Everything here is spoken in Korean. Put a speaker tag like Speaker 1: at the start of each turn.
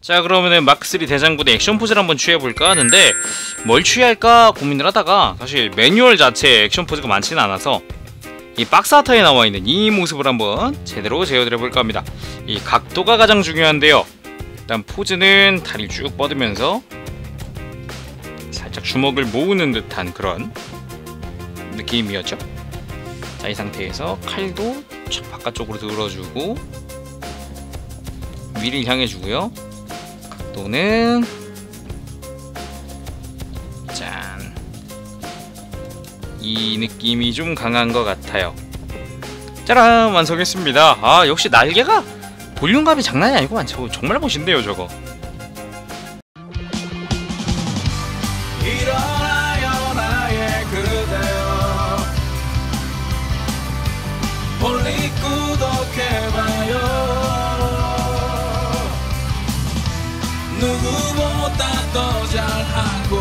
Speaker 1: 자 그러면은 마크3 대장군의 액션 포즈를 한번 취해볼까 하는데 뭘 취할까 고민을 하다가 사실 매뉴얼 자체에 액션 포즈가 많지는 않아서 이 박스 아트에 나와있는 이 모습을 한번 제대로 재현해볼까 합니다. 이 각도가 가장 중요한데요. 일단 포즈는 다리 쭉 뻗으면서 살짝 주먹을 모으는 듯한 그런 느낌이었죠? 자 이 상태에서 칼도 촥 바깥쪽으로 들어주고 위를 향해주고요 각도는 짠. 이 느낌이 좀 강한 것 같아요. 짜란 완성했습니다. 아 역시 날개가 볼륨감이 장난이 아니구만. 저 정말 멋있네요 저거.
Speaker 2: 구독 누구보다 더 잘하고